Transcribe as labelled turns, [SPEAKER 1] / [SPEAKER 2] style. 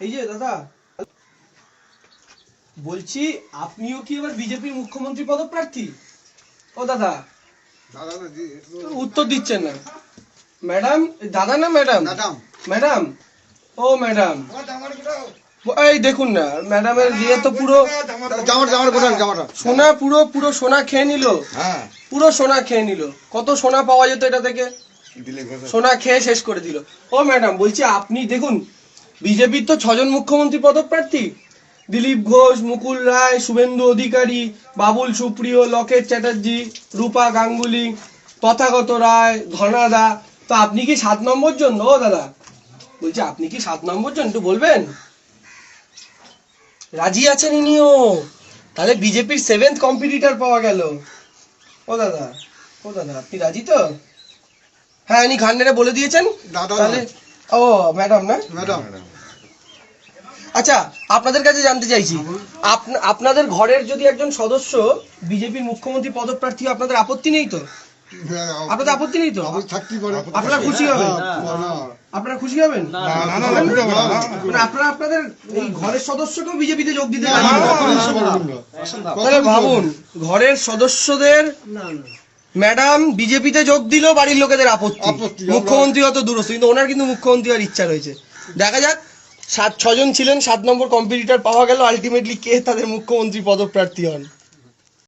[SPEAKER 1] এই যে দাদা বলছি আপনিও কি এবার বিজেপির মুখ্যমন্ত্রী পদপ্রার্থী? ও দাদা
[SPEAKER 2] দাদা না জি এটা তো-
[SPEAKER 1] উত্তর দিচ্ছেন না। ম্যাডাম দাদা না ম্যাডাম?
[SPEAKER 2] ম্যাডাম।
[SPEAKER 1] ম্যাডাম? ও ম্যাডাম। এই দেখুন না ম্যাডামের দিয়ে তো পুরো
[SPEAKER 2] জামাটা জামাটা কোথায় জামাটা
[SPEAKER 1] সোনা পুরো পুরো সোনা খেয়ে নিল।
[SPEAKER 2] হ্যাঁ।
[SPEAKER 1] পুরো সোনা খেয়ে নিল। কত সোনা পাওয়া যেত এটা থেকে? সোনা খেয়ে শেষ করে দিল। ও ম্যাডাম বলছি আপনি দেখুন বিজেপির তো ছজন মুখ্যমন্ত্রী পদপ্রার্থী। দিলীপ ঘোষ মুকুল রায় শুভেন্দু অধিকারী বাবুল সুপ্রিয় লকেট চ্যাটার্জি রূপা গাঙ্গুলি তথাগত রায় ধনাদা তো আপনি কি সাত নম্বর জন্য ও দাদা বলছি আপনি কি সাত নম্বর জন? একটু বলবেন? রাজি আছেন ইনিও? তাহলে বিজেপির সেভেন্থ কম্পিটিটর পাওয়া গেল। ও দাদা ও দাদা আপনি রাজি তো? হ্যাঁ ইনি ঘান্ডেরে বলে দিয়েছেন।
[SPEAKER 2] দাদা
[SPEAKER 1] তাহলে ও ম্যাডাম না
[SPEAKER 2] ম্যাডাম
[SPEAKER 1] আচ্ছা আপনাদের কাছে জানতে চাইছি আপনাদের ঘরের যদি একজন সদস্য বিজেপির মুখ্যমন্ত্রী পদপ্রার্থী আপনাদের আপত্তি নেই তো আপনাদের আপত্তি নেই তো আপনারা খুশি হবেন
[SPEAKER 2] হ্যাঁ,
[SPEAKER 1] আপনারা খুশি হবেন
[SPEAKER 2] না, না, না, না, না, না, না।
[SPEAKER 1] মানে আপনারা আপনাদের এই ঘরের সদস্যকেও বিজেপিতে যোগ দিতে। তাহলে ভাবুন ঘরের সদস্যদের ম্যাডাম বিজেপিতে যোগ দিল বাড়ির লোকেদের আপত্তি।
[SPEAKER 2] আপত্তি,
[SPEAKER 1] মুখ্যমন্ত্রী অত দূরস্থ কিন্তু ওনার কিন্তু মুখ্যমন্ত্রী হওয়ার ইচ্ছা রয়েছে। দেখা যাক সাত ছজন ছিলেন সাত নম্বর কম্পিটিটার পাওয়া গেল আলটিমেটলি কে তাদের মুখ্যমন্ত্রী পদপ্রার্থী হন?